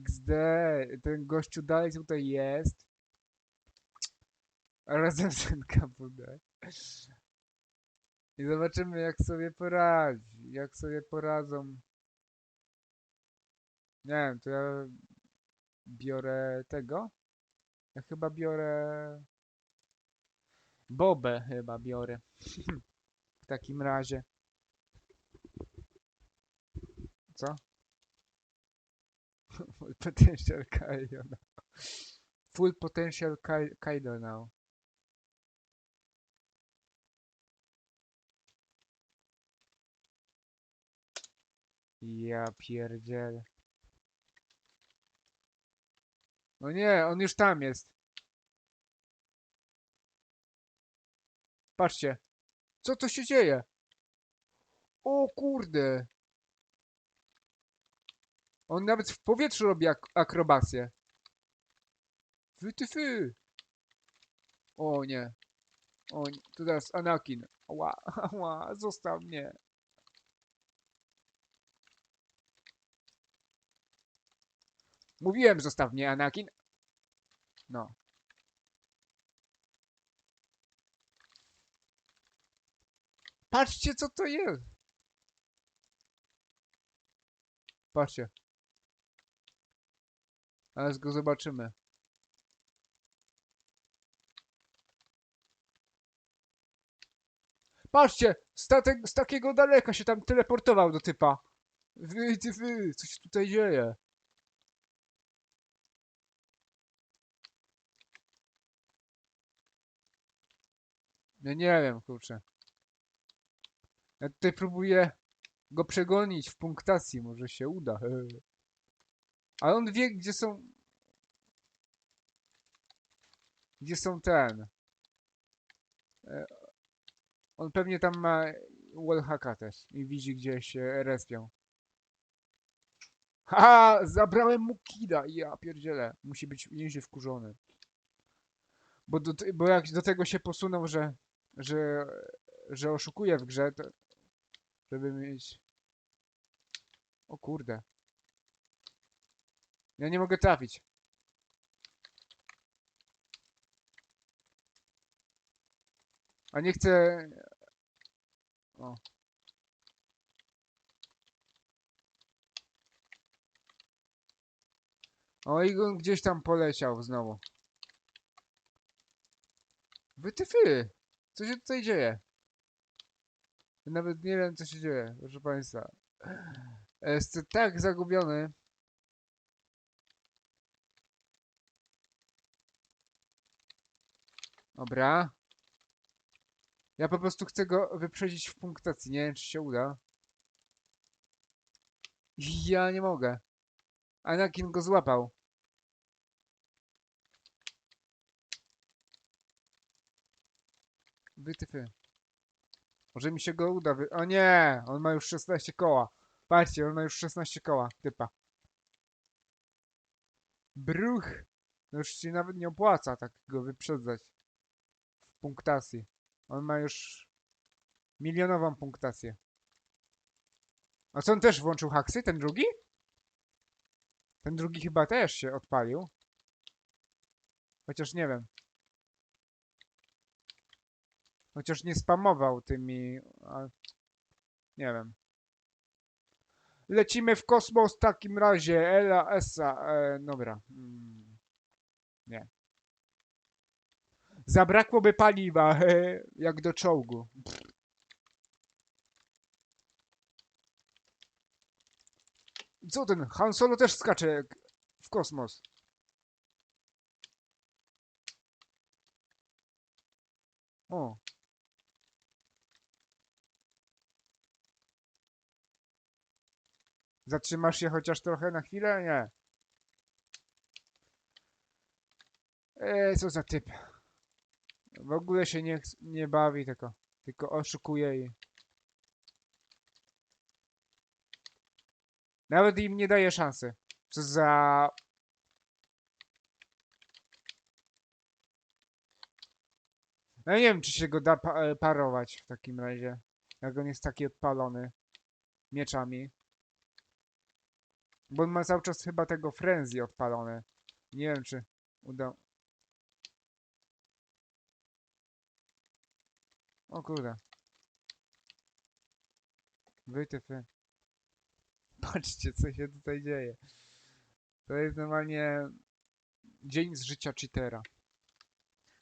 XD, ten gościu dalej tutaj jest. Razem z NKWD. I zobaczymy jak sobie poradzi, jak sobie poradzą. Nie wiem, to ja biorę tego. Ja chyba biorę... Bobę chyba biorę. w takim razie. Co? Full potential Kaido now. Full potential Kai- Kaido now. Ja pierdzielę. No nie, on już tam jest. Patrzcie. Co to się dzieje? O kurde. On nawet w powietrzu robi ak akrobację. Fy ty fy. O nie. O nie. To teraz Anakin. Ła, ła, zostaw mnie. Mówiłem, zostaw mnie, Anakin. No. Patrzcie, co to jest. Patrzcie. Zaraz go zobaczymy. Patrzcie! Z, tate- z takiego daleka się tam teleportował do typa. Wy, ty, wy, co się tutaj dzieje? Ja nie wiem, kurczę. Ja tutaj próbuję go przegonić w punktacji, może się uda. Ale on wie, gdzie są... Gdzie są ten... E, On pewnie tam ma wallhacka też i widzi, gdzie się respią. Ha! Zabrałem mu kida! Ja pierdzielę. Musi być nieźle wkurzony. Bo, do, bo jak do tego się posunął, że, że, że oszukuje w grze, to żeby mieć... O kurde. Ja nie mogę trafić. A nie chcę... O. O, i on gdzieś tam poleciał znowu. Wytyfy! Co się tutaj dzieje? Nawet nie wiem, co się dzieje, proszę państwa. Jestem tak zagubiony. Dobra. Ja po prostu chcę go wyprzedzić w punktacji. Nie wiem, czy się uda. Ja nie mogę. Anakin go złapał. Wytyfy. Może mi się go uda wy... O nie! On ma już 16 koła. Patrzcie, on ma już 16 koła. Typa. Bruch. No już się nawet nie opłaca tak go wyprzedzać. Punktacji. On ma już milionową punktację. A co on też włączył haksy? Ten drugi? Ten drugi chyba też się odpalił. Chociaż nie wiem. Chociaż nie spamował tymi... Nie wiem. Lecimy w kosmos w takim razie. Ela, Essa. E, dobra. Mm. Nie. Zabrakłoby paliwa, e, jak do czołgu. Co ten? Han Solo też skacze w kosmos. O. Zatrzymasz się chociaż trochę na chwilę? Nie. Eee, co za typ. W ogóle się nie, nie bawi, tylko, tylko oszukuje i... Nawet im nie daje szansy. Co za... No nie wiem, czy się go da pa e, parować w takim razie. Jak on jest taki odpalony mieczami. Bo on ma cały czas chyba tego frenzy odpalone. Nie wiem, czy uda... O kurde. Wytyfy. Patrzcie, co się tutaj dzieje. To jest normalnie dzień z życia cheatera.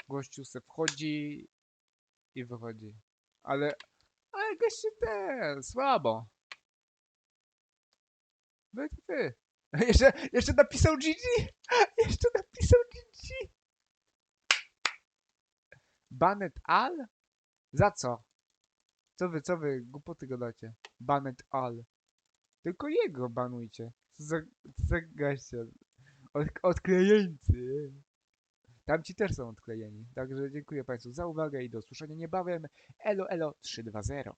Gościu se wchodzi i wychodzi. Ale, ale gościu ten, słabo. Wy, wy. Jeszcze, jeszcze napisał GG! Jeszcze napisał GG! Banet Al? Za co? Co wy, co wy, głupoty gadacie? Banet Al. Tylko jego banujcie. Co za, co za goście. Od, odklejeńcy. Tamci też są odklejeni. Także dziękuję Państwu za uwagę i do usłyszenia niebawem. Elo, elo 320.